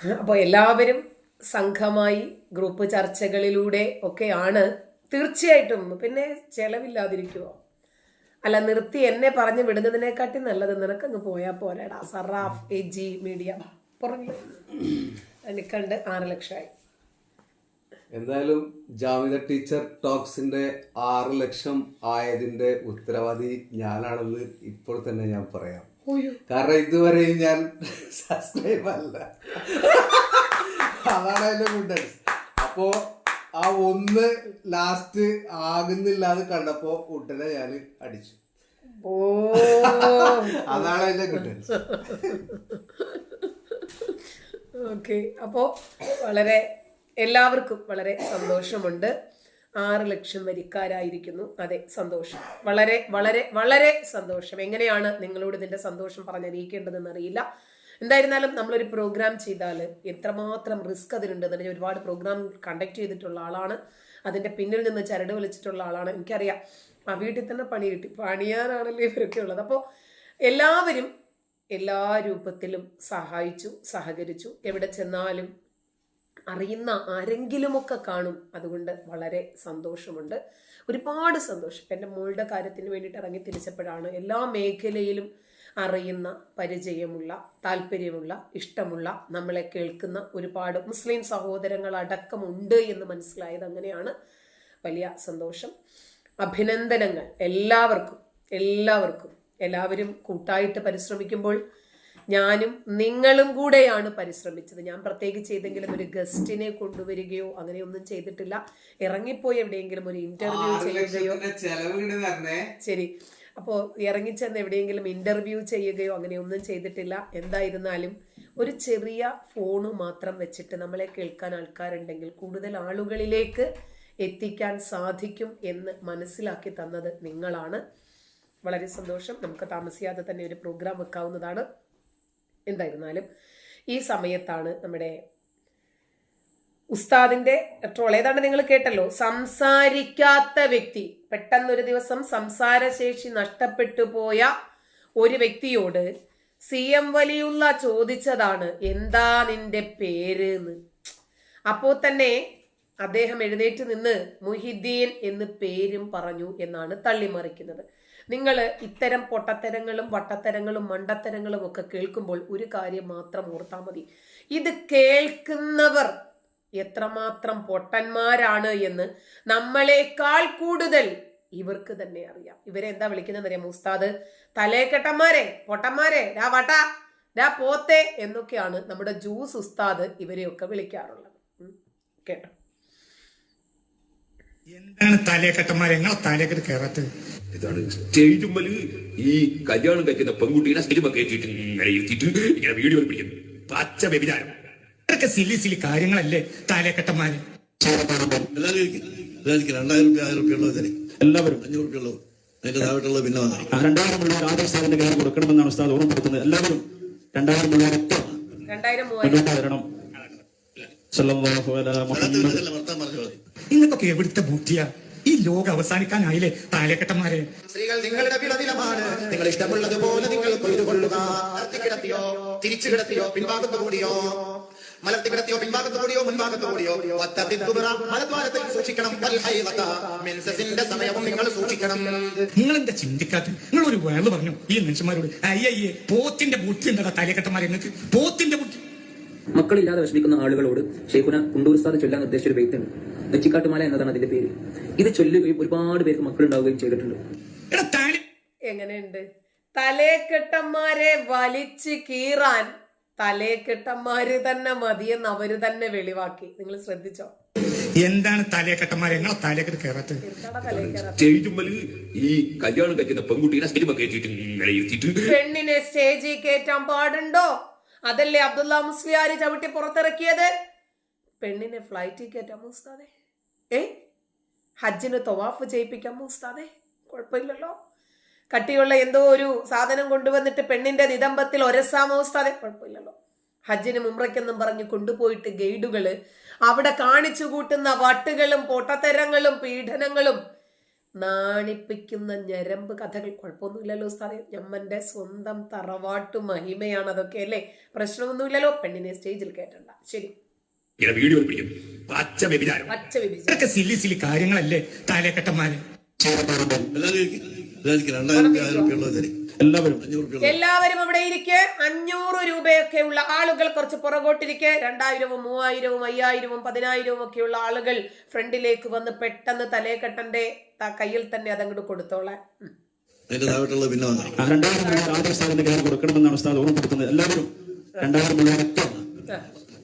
അപ്പോൾ എല്ലാവരും സംഘമായി ഗ്രൂപ്പ് ചർച്ചകളിലൂടെ ഒക്കെയാണ് തീർച്ചയായിട്ടും പിന്നെ ചെലവില്ലാതിരിക്കുമോ അല്ല നിർത്തി എന്നെ പറഞ്ഞു വിടുന്നതിനെക്കാട്ടി നല്ലത് നിനക്കങ്ങ് പോയാൽ പോരാടാ. സറാഫ് എ ജി മീഡിയ പുറകിൽ എനിക്കണ്ട് ആറ് ലക്ഷമായി. എന്തായാലും ജാമിത ടീച്ചർ ടോക്സിന്റെ ആറ് ലക്ഷം ആയതിന്റെ ഉത്തരവാദി ഞാനാണെന്ന് ഇപ്പോൾ തന്നെ ഞാൻ പറയാം. കാരണം ഇതുവരെയും ഞാൻ സബ്സ്ക്രൈബ് അല്ല. അതാണ് അതിന്റെ ഗുഡ് അപ്പോ ആ ഒന്ന് ലാസ്റ്റ് ആകുന്നില്ല എന്ന് കണ്ടപ്പോ ഉടനെ ഞാൻ അടിച്ചു. ഓ. അതാണ് അതിന്റെ ഗുഡ് ഓക്കെ. അപ്പോ വളരെ എല്ലാവർക്കും വളരെ സന്തോഷമുണ്ട്. ആറ് ലക്ഷം വരിക്കാരായിരിക്കുന്നു. അതെ സന്തോഷം. വളരെ വളരെ വളരെ സന്തോഷം. എങ്ങനെയാണ് നിങ്ങളോട് ഇതിന്റെ സന്തോഷം പറഞ്ഞറിയിക്കേണ്ടതെന്ന് അറിയില്ല എന്തായിരുന്നാലും നമ്മളൊരു പ്രോഗ്രാം ചെയ്താൽ എത്രമാത്രം റിസ്ക് അതിനുണ്ട് ഞാൻ ഒരുപാട് പ്രോഗ്രാം കണ്ടക്ട് ചെയ്തിട്ടുള്ള ആളാണ്. അതിന്റെ പിന്നിൽ നിന്ന് ചരട് വലിച്ചിട്ടുള്ള ആളാണ്. എനിക്കറിയാം. ആ വീട്ടിൽ തന്നെ പണി കിട്ടി. പണിയാനാണല്ലോ ഇവരൊക്കെ ഉള്ളത്. അപ്പോൾ എല്ലാവരും എല്ലാ രൂപത്തിലും സഹായിച്ചു സഹകരിച്ചു. എവിടെ ചെന്നാലും അറിയുന്ന ആരെങ്കിലുമൊക്കെ കാണും. അതുകൊണ്ട് വളരെ സന്തോഷമുണ്ട്. ഒരുപാട് സന്തോഷം. ഇപ്പം എന്റെ മോളുടെ കാര്യത്തിന് വേണ്ടിയിട്ട് ഇറങ്ങി തിരിച്ചപ്പോഴാണ് എല്ലാ മേഖലയിലും അറിയുന്ന പരിചയമുള്ള താല്പര്യമുള്ള ഇഷ്ടമുള്ള നമ്മളെ കേൾക്കുന്ന ഒരുപാട് മുസ്ലിം സഹോദരങ്ങൾ അടക്കമുണ്ട് എന്ന് മനസ്സിലായത് അങ്ങനെയാണ് വലിയ സന്തോഷം. അഭിനന്ദനങ്ങൾ എല്ലാവർക്കും എല്ലാവർക്കും. എല്ലാവരും കൂട്ടായിട്ട് പരിശ്രമിക്കുമ്പോൾ ഞാനും നിങ്ങളും കൂടെയാണ് പരിശ്രമിച്ചത്. ഞാൻ പ്രത്യേകിച്ച് ഏതെങ്കിലും ഒരു ഗസ്റ്റിനെ കൊണ്ടുവരികയോ അങ്ങനെയൊന്നും ചെയ്തിട്ടില്ല. ഇറങ്ങിപ്പോയി എവിടെയെങ്കിലും ഒരു ഇന്റർവ്യൂ ചെയ്യുകയോ. ശരി. അപ്പോൾ ഇറങ്ങിച്ചെന്ന് എവിടെയെങ്കിലും ഇന്റർവ്യൂ ചെയ്യുകയോ അങ്ങനെയൊന്നും ചെയ്തിട്ടില്ല. എന്തായിരുന്നാലും ഒരു ചെറിയ ഫോണ് മാത്രം വെച്ചിട്ട് നമ്മളെ കേൾക്കാൻ ആൾക്കാരുണ്ടെങ്കിൽ കൂടുതൽ ആളുകളിലേക്ക് എത്തിക്കാൻ സാധിക്കും എന്ന് മനസ്സിലാക്കി തന്നത് നിങ്ങളാണ്. വളരെ സന്തോഷം. നമുക്ക് താമസിയാതെ തന്നെ ഒരു പ്രോഗ്രാം വെക്കാവുന്നതാണ്. എന്തായിരുന്നാലും ഈ സമയത്താണ് നമ്മുടെ ഉസ്താദിന്റെ ട്രോൾ. ഏതാണ്ട് നിങ്ങൾ കേട്ടല്ലോ സംസാരിക്കാത്ത വ്യക്തി പെട്ടെന്നൊരു ദിവസം സംസാരശേഷി നഷ്ടപ്പെട്ടു പോയ ഒരു വ്യക്തിയോട് സി എം വലിയുള്ള ചോദിച്ചതാണ് എന്താ നിന്റെ പേര് എന്ന് അപ്പോ തന്നെ അദ്ദേഹം എഴുന്നേറ്റ് നിന്ന് മുഹിദ്ദീൻ എന്ന് പേരും പറഞ്ഞു എന്നാണ് തള്ളിമറിക്കുന്നത്. നിങ്ങൾ ഇത്തരം പൊട്ടത്തരങ്ങളും വട്ടത്തരങ്ങളും മണ്ടത്തരങ്ങളും ഒക്കെ കേൾക്കുമ്പോൾ ഒരു കാര്യം മാത്രം ഓർത്താൽ മതി. ഇത് കേൾക്കുന്നവർ എത്രമാത്രം പൊട്ടന്മാരാണ് എന്ന് നമ്മളെക്കാൾ കൂടുതൽ ഇവർക്ക് തന്നെ അറിയാം. ഇവരെ എന്താ വിളിക്കുന്നത് അറിയാം ഉസ്താദ് തലേക്കെട്ടന്മാരെ പൊട്ടന്മാരെ രാ വട്ട രാ പോത്തെ എന്നൊക്കെയാണ് നമ്മുടെ ജൂസ് ഉസ്താദ് ഇവരെയൊക്കെ വിളിക്കാറുള്ളത്. കേട്ടോ. എന്താണ് തലേക്കെട്ടന്മാരെ നിങ്ങളെ തലേക്കെട്ട് കയറാത്തത് ഇതാണ് മുമ്പിൽ ഈ കല്യാണം കഴിക്കുന്ന പെൺകുട്ടീനെ സ്റ്റേജുമ്മ കയറ്റിയിട്ട് ഇങ്ങനെ ഇരുത്തിയിട്ട് ഇങ്ങനെ വീഡിയോ പിടിക്കുന്നു. പച്ച വ്യഭിചാരം. ഇതൊക്കെ സില്ലി സില്ലി കാര്യങ്ങളല്ലേ ഇരിക്കും. രണ്ടായിരം രൂപ ആയിരം രൂപ ഉള്ളത് എല്ലാവരും. അഞ്ഞൂറ് രൂപ ഉള്ളത്. അതിന്റെ പിന്നെ ആ രണ്ടായിരം ഉള്ള ആദ്യ സാറിന്റെ കയ്യിൽ കൊടുക്കണമെന്നാണ് ഉസ്താദ് ഓർമ്മപ്പെടുത്തുന്നത്. എല്ലാവരും രണ്ടായിരം ഉള്ള രണ്ടായിരം തരണം സല്ലല്ലാഹു അലാ മുഹമ്മദ്. വർത്താൻ പറഞ്ഞു മതി നിങ്ങൾക്കൊക്കെ എവിടുത്തെ ബുദ്ധിയാ? ഈ ലോകം അവസാനിക്കാനായില്ലേ താലേക്കെട്ടന്മാരെ? സ്ത്രീകൾ നിങ്ങളുടെ വിളവിലമാണ്. നിങ്ങൾ ഇഷ്ടമുള്ളതുപോലെ നിങ്ങൾ കൊയ്തു കൊള്ളുക. കിടത്തിയോ തിരിച്ചു കിടത്തിയോ പിൻഭാഗത്ത് കൂടിയോ? മലത്തി കിടത്തിയോ പിൻഭാഗത്ത് കൂടിയോ മുൻഭാഗത്ത് കൂടിയോ? മലദ്വാരത്തിൽ സൂക്ഷിക്കണം. മെൻസസിന്റെ സമയവും നിങ്ങൾ സൂക്ഷിക്കണം. നിങ്ങൾ എന്താ ചിന്തിക്കാത്ത നിങ്ങൾ ഒരു വേൾ പറഞ്ഞു ഈ മനുഷ്യന്മാരോട്. അയ്യയ്യേ പോത്തിന്റെ ബുദ്ധി എന്താ താലക്കെട്ടന്മാരെ നിങ്ങൾക്ക്. പോത്തിന്റെ ബുദ്ധി മക്കളില്ലാതെ വിഷമിക്കുന്ന ആളുകളോട് ഷെയ്ഖുന കുണ്ടൂർ ഉസ്താദ് ചൊല്ലാൻ ഉദ്ദേശിച്ച ഒരു ബെയ്ത്തുണ്ട് നെച്ചിക്കാട്ടുമാല എന്നതാണ് അതിന്റെ പേര്. ഇത് ചൊല്ലുകയും ഒരുപാട് പേർക്ക് മക്കളുണ്ടാവുകയും ചെയ്തിട്ടുണ്ട്. എടാ താലി എങ്ങനെയുണ്ട്? തലേക്കെട്ടന്മാരെ വലിച്ച് കീറാൻ തലേക്കെട്ടന്മാര് തന്നെ മതിയെന്ന് അവർ തന്നെ വെളിവാക്കി. നിങ്ങൾ ശ്രദ്ധിച്ചോ? എന്താണ് തലേക്കെട്ടന്മാരെ? നിങ്ങളെ തലേക്കെട്ട് കയറാത്തത് സ്റ്റേജുമ്മൽ ഈ കല്യാണം കഴിക്കുന്ന പെണ്ണിനെ സ്റ്റേജിൽ കയറ്റാൻ പാടുണ്ടോ? അതല്ലേ അബ്ദുള്ള മുസ്ലിയാർ ചവിട്ടി പുറത്തിറക്കിയത്? പെണ്ണിനെ ഫ്ലൈറ്റിൽ കയറ്റാൻ ഉസ്താദെ. ഏ? ഹജ്ജിന് തൊവാഫ് ചെയ്യിപ്പിക്കാൻ ഉസ്താദെ. കുഴപ്പമില്ലല്ലോ. കട്ടിയുള്ള എന്തോ ഒരു സാധനം കൊണ്ടുവന്നിട്ട് പെണ്ണിന്റെ നിതംബത്തിൽ ഒരസാമോ ഉസ്താദെ? കുഴപ്പമില്ലല്ലോ. ഹജ്ജിന് മുമ്രയ്ക്കെന്നും പറഞ്ഞ് കൊണ്ടുപോയിട്ട് ഗൈഡുകൾ അവിടെ കാണിച്ചു കൂട്ടുന്ന വട്ടുകളും പൊട്ടത്തരങ്ങളും പീഡനങ്ങളും നാണിപ്പിക്കുന്ന ഞരമ്പ് കഥകൾ. കുഴപ്പമൊന്നുമില്ലല്ലോ ഉസ്താദെ. ഞമ്മന്റെ സ്വന്തം തറവാട്ടു മഹിമയാണ് അതൊക്കെ അല്ലേ? പ്രശ്നമൊന്നുമില്ലല്ലോ? പെണ്ണിനെ സ്റ്റേജിൽ കേട്ടണ്ട ശരി. വീഡിയോ പിടിക്കും. പച്ച വ്യഭിചാരം. പച്ച വ്യഭിചാരം. സില്ലി സില്ലി കാര്യങ്ങളല്ലേ? താലേക്കട്ടന്മാരെ എല്ലാവരും അവിടെ ഇരിക്കെ. അഞ്ഞൂറ് രൂപയൊക്കെ ഉള്ള ആളുകൾ കുറച്ച് പുറകോട്ടിരിക്കെ. രണ്ടായിരവും മൂവായിരവും അയ്യായിരവും പതിനായിരവും ഒക്കെയുള്ള ആളുകൾ ഫ്രണ്ടിലേക്ക് വന്ന് പെട്ടെന്ന് തലേക്കെട്ടന്റെ ത- കയ്യിൽ തന്നെ അതങ്ങോട്ട് കൊടുത്തോളാൻ. കൊടുക്കണമെന്നാണ് ഉസ്താദ് ഓർമ്മപ്പെടുത്തുന്നത് എല്ലാവരും രണ്ടായിരം മുഴുവൻ ഒറ്റ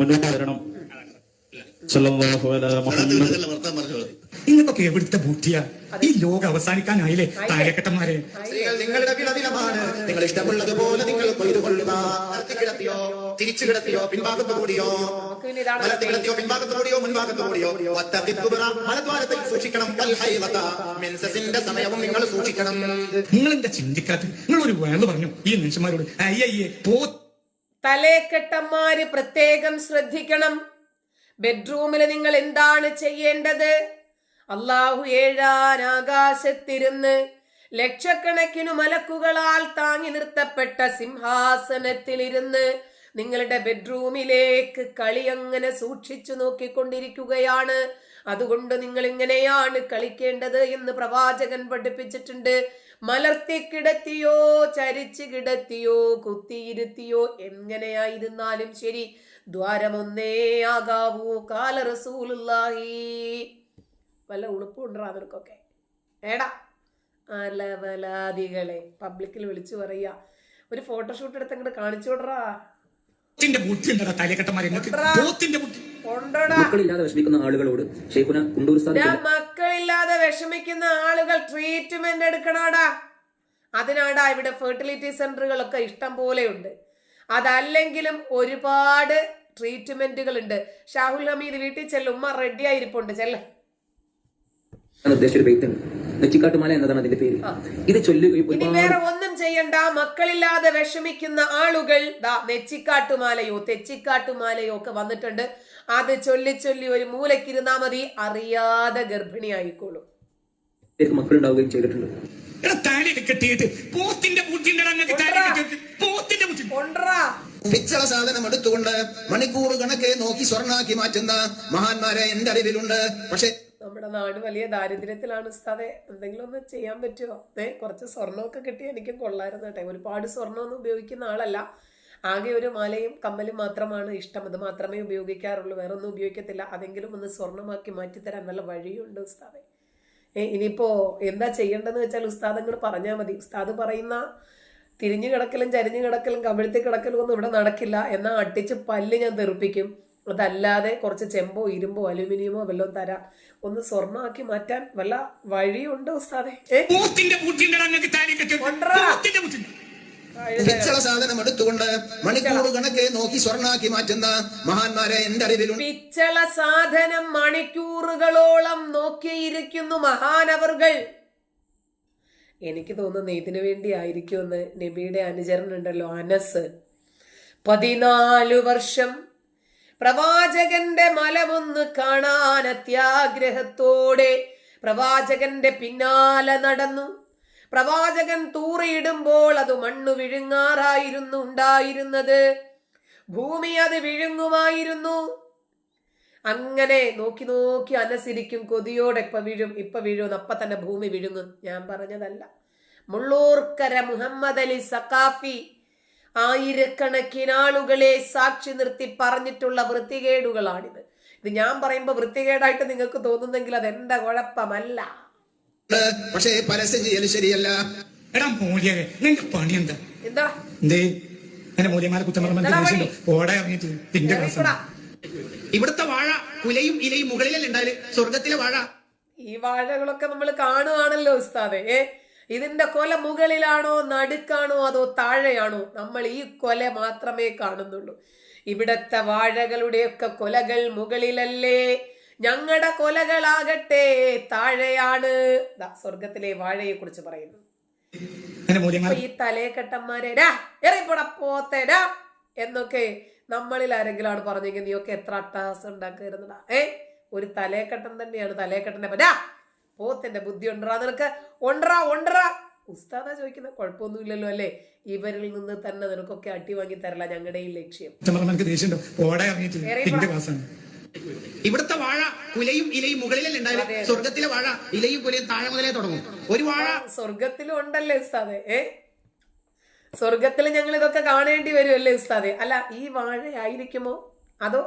മുന്നോട്ട് വരണം. നിങ്ങൾക്കൊക്കെ എവിടുത്തെ ബുദ്ധിയാ? ഈ ലോകം അവസാനിക്കാനായില്ലേ താഴെക്കെട്ടന്മാരെ സ്ത്രീകൾ നിങ്ങളുടെ വിളവിലമാണ് നിങ്ങൾ ഇഷ്ടമുള്ളതുപോലെ നിങ്ങൾ കൊയ്തു കൊള്ളുക കിടത്തിയോ തിരിച്ചു കിടത്തിയോ പിൻഭാഗത്ത് കൂടിയോ? ഇതാണ്. കിടത്തിയോ പിൻഭാഗത്ത് കൂടിയോ മുൻഭാഗത്ത് കൂടിയോ? മലദ്വാരത്തിൽ സൂക്ഷിക്കണം. ഹൈവത. മെൻസസിന്റെ സമയവും നിങ്ങൾ സൂക്ഷിക്കണം. നിങ്ങൾ എന്താ ചിന്തിക്കാത്ത നിങ്ങൾ ഒരു വേണ്ട പറഞ്ഞു ഈ മനുഷ്യന്മാരോട്. അയ്യയ്യേ പോ. തലേക്കെട്ടന്മാര് പ്രത്യേകം ശ്രദ്ധിക്കണം. ബെഡ്റൂമിൽ നിങ്ങൾ എന്താണ് ചെയ്യേണ്ടത്? അള്ളാഹു ഏഴാൻ ആകാശത്തിരുന്ന് ലക്ഷക്കണക്കിനു മലക്കുകളാൽ താങ്ങി നിർത്തപ്പെട്ട സിംഹാസനത്തിലിരുന്ന് നിങ്ങളുടെ ബെഡ്റൂമിലേക്ക് കളി അങ്ങനെ സൂക്ഷിച്ചു നോക്കിക്കൊണ്ടിരിക്കുകയാണ്. അതുകൊണ്ട് നിങ്ങൾ ഇങ്ങനെയാണ് കളിക്കേണ്ടത് എന്ന് പ്രവാചകൻ പഠിപ്പിച്ചിട്ടുണ്ട്. മലർത്തി കിടത്തിയോ ചരിച്ചു കിടത്തിയോ കുത്തിയിരുത്തിയോ എങ്ങനെയായിരുന്നാലും ശരി. ദ്വാരമൊന്നേ ആകാവൂ കാല റസൂലുള്ളാഹി. വല്ല ഉളുപ്പും ഉണ്ടോ അവർക്കൊക്കെ? ഏടാ അലവലാദികളെ പബ്ലിക്കിൽ വിളിച്ചു പറയാ ഒരു ഫോട്ടോഷൂട്ട് എടുത്ത് അങ്ങോട്ട് കാണിച്ചു വിടറാ. മക്കളില്ലാതെ വിഷമിക്കുന്ന ആളുകളോട് ഷെയ്ഖുന കുണ്ടൂർ ഉസ്താദ് മക്കളില്ലാതെ വിഷമിക്കുന്ന ആളുകൾ ട്രീറ്റ്മെന്റ് എടുക്കണോടാ. അതിനാടാ ഇവിടെ ഫെർട്ടിലിറ്റി സെന്ററുകളൊക്കെ ഇഷ്ടം പോലെയുണ്ട് അതല്ലെങ്കിലും ഒരുപാട് ട്രീറ്റ്മെന്റുകൾ ഉണ്ട് ഷാഹുൽ ഹമീദ് വീട്ടിൽ ചെല്ലും ഉമ്മ റെഡി ആയിരിപ്പുണ്ട് ചെല്ല. ഉദ്ദേശിച്ച ഒരു ബെയ്ത്തുണ്ട് നെച്ചിക്കാട്ടുമാല എന്നതാണ് അതിന്റെ പേര്. ഇത് ചൊല്ലുകയും വേറെ ഒന്നും ചെയ്യണ്ട. മക്കളില്ലാതെ വിഷമിക്കുന്ന ആളുകൾ ദാ നെച്ചിക്കാട്ടുമാലയോ തെച്ചിക്കാട്ടുമാലയോ ഒക്കെ വന്നിട്ടുണ്ട്. അത് ചൊല്ലി ചൊല്ലി ഒരു മൂലക്കിരുന്നാ മതി. അറിയാതെ ഗർഭിണിയായിക്കോളും മക്കളുണ്ടാവുകയും ചെയ്തിട്ടുണ്ട്. കെട്ടിയിട്ട് പോത്തിന്റെ പിച്ചള സാധനം എടുത്തുകൊണ്ട് മണിക്കൂർ കണക്കെ നോക്കി സ്വർണാക്കി മാറ്റുന്ന മഹാന്മാരെ എന്റെ അറിവിലുണ്ട്. പക്ഷെ നമ്മുടെ നാട് വലിയ ദാരിദ്ര്യത്തിലാണ് ഉസ്താദെ. എന്തെങ്കിലും ഒന്ന് ചെയ്യാൻ പറ്റുമോ? ഏ കുറച്ച് സ്വർണമൊക്കെ കിട്ടി എനിക്കും കൊള്ളായിരുന്നു കേട്ടെ. ഒരുപാട് സ്വർണമൊന്നും ഉപയോഗിക്കുന്ന ആളല്ല. ആകെ ഒരു മാലയും കമ്മലും മാത്രമാണ് ഇഷ്ടം. അത് മാത്രമേ ഉപയോഗിക്കാറുള്ളൂ. വേറെ ഒന്നും ഉപയോഗിക്കത്തില്ല. അതെങ്കിലും ഒന്ന് സ്വർണമാക്കി മാറ്റിത്തരാൻ നല്ല വഴിയുണ്ട് ഉസ്താദെ. ഏ ഇനിയിപ്പോ എന്താ ചെയ്യേണ്ടതെന്ന് വെച്ചാൽ ഉസ്താദ് അങ്ങോട്ട് പറഞ്ഞാൽ മതി. ഉസ്താദ് പറയുന്ന തിരിഞ്ഞു കിടക്കലും ചരിഞ്ഞു കിടക്കലും കമിഴ്ത്തി കിടക്കലും ഒന്നും ഇവിടെ നടക്കില്ല. എന്നാൽ അട്ടിച്ച് പല്ല് ഞാൻ തെറിപ്പിക്കും. അതല്ലാതെ കുറച്ച് ചെമ്പോ ഇരുമ്പോ അലുമിനിയമോ വല്ലതും തരാം. ഒന്ന് സ്വർണമാക്കി മാറ്റാൻ വല്ല വഴിയുണ്ടോ ഉസ്താദെ? പിച്ചള സാധനം എടുത്തുകൊണ്ട് മണിക്കൂർ കണക്കെ നോക്കി സ്വർണാക്കി മാറ്റുന്ന മഹാന്മാരെ എന്റെ അറിവിലുണ്ട് പിച്ചള സാധനം മണിക്കൂറുകളോളം നോക്കിയിരിക്കുന്നു മഹാനവറുകൾ. എനിക്ക് തോന്നുന്നു ഇതിനു വേണ്ടി ആയിരിക്കുമെന്ന് നബിയുടെ അനുചരനുണ്ടല്ലോ അനസ്. പതിനാലു വർഷം പ്രവാചകന്റെ മലമൊന്ന് കാണാൻ അത്യാഗ്രഹത്തോടെ പ്രവാചകന്റെ പിന്നാലെ നടന്നു. പ്രവാചകൻ തൂറിയിടുമ്പോൾ അത് മണ്ണു വിഴുങ്ങാറായിരുന്നു ഉണ്ടായിരുന്നത്. ഭൂമി അത് വിഴുങ്ങുമായിരുന്നു. അങ്ങനെ നോക്കി നോക്കി അനസിരിക്കും കൊതിയോടെ ഇപ്പൊ വീഴും ഇപ്പൊ വീഴും അപ്പൊ തന്നെ ഭൂമി വിഴുങ്ങും. ഞാൻ പറഞ്ഞതല്ല. മുള്ളൂർക്കര മുഹമ്മദ് അലി സക്കാഫി ആയിരക്കണക്കിന് ആളുകളെ സാക്ഷി നിർത്തി പറഞ്ഞിട്ടുള്ള വൃത്തികേടുകളാണിത്. ഇത് ഞാൻ പറയുമ്പോൾ വൃത്തികേടായിട്ട് നിങ്ങൾക്ക് തോന്നുന്നെങ്കിൽ അത് എന്റെ കുഴപ്പമല്ല. പക്ഷേ പരസ്യം ചെയ്യൽ ശരിയല്ല. എടാ മൂല്യരെ നിങ്ങൾക്ക് പണി എന്താ? എന്താ? എന്തേ എന്റെ മൂല്യമാരെ കുറ്റം എന്താടാ പണി? പറയുമ്പോൾ ഓടെ ഇറങ്ങിയിട്ട്. തിന്റെ ക്ലാസ് ഇറങ്ങിക്കൂടാ. ഇവിടുത്തെ വാഴ കുലയും ഇലയും മുകളിലല്ല ഉണ്ടായാൽ സ്വർഗത്തിലെ വാഴ. ഈ വാഴകളൊക്കെ നമ്മൾ കാണുവാണല്ലോ ഉസ്താദേ. ഏ? ഇതിന്റെ കൊല മുകളിലാണോ നടുക്കാണോ അതോ താഴെയാണോ? നമ്മൾ ഈ കൊല മാത്രമേ കാണുന്നുള്ളൂ. ഇവിടത്തെ വാഴകളുടെയൊക്കെ കൊലകൾ മുകളിലല്ലേ. ഞങ്ങളുടെ കൊലകളാകട്ടെ താഴെയാണ്. സ്വർഗത്തിലെ വാഴയെ കുറിച്ച് പറയുന്നു. ഈ തലേക്കെട്ടന്മാരെ രാ എറിപ്പട പോത്തെ ഡാ എന്നൊക്കെ നമ്മളിൽ ആരെങ്കിലും ആണ് പറഞ്ഞെങ്കിൽ നീയൊക്കെ എത്ര അട്ടഹാസം ഉണ്ടാക്കുന്നതാ ഏ ഒരു തലേക്കെട്ടൻ തന്നെയാണ് തലേക്കെട്ടനെ പറ്റാ പോത്തിന്റെ ബുദ്ധി ഉണ്ടറാ നിനക്ക് ഉണ്ടറാ ഉണ്ടറാ. ഉസ്താദാ ചോദിക്കുന്നത് കുഴപ്പമൊന്നുമില്ലല്ലോ അല്ലേ? ഇവരിൽ നിന്ന് തന്നെ നിനക്കൊക്കെ അട്ടി വാങ്ങി തരല ഞങ്ങളുടെ ഈ ലക്ഷ്യം. ഇവിടുത്തെ വാഴ കുലയും ഇലയും മുകളിലല്ലേ ഉണ്ടായാലും സ്വർഗത്തിലെ വാഴ ഇലയും കുലയും താഴെ മുതലേ തുടങ്ങും. ഒരു വാഴ സ്വർഗത്തിലും ഉണ്ടല്ലേ ഉസ്താദെ? ഏ? സ്വർഗത്തിൽ ഞങ്ങൾ ഇതൊക്കെ കാണേണ്ടി വരുമല്ലേ ഉസ്താദെ? അല്ല ഈ വാഴ ആയിരിക്കുമോ അതോ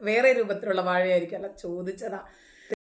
വേറെ രൂപത്തിലുള്ള വാഴയായിരിക്കും അല്ല ചോദിച്ചതാ.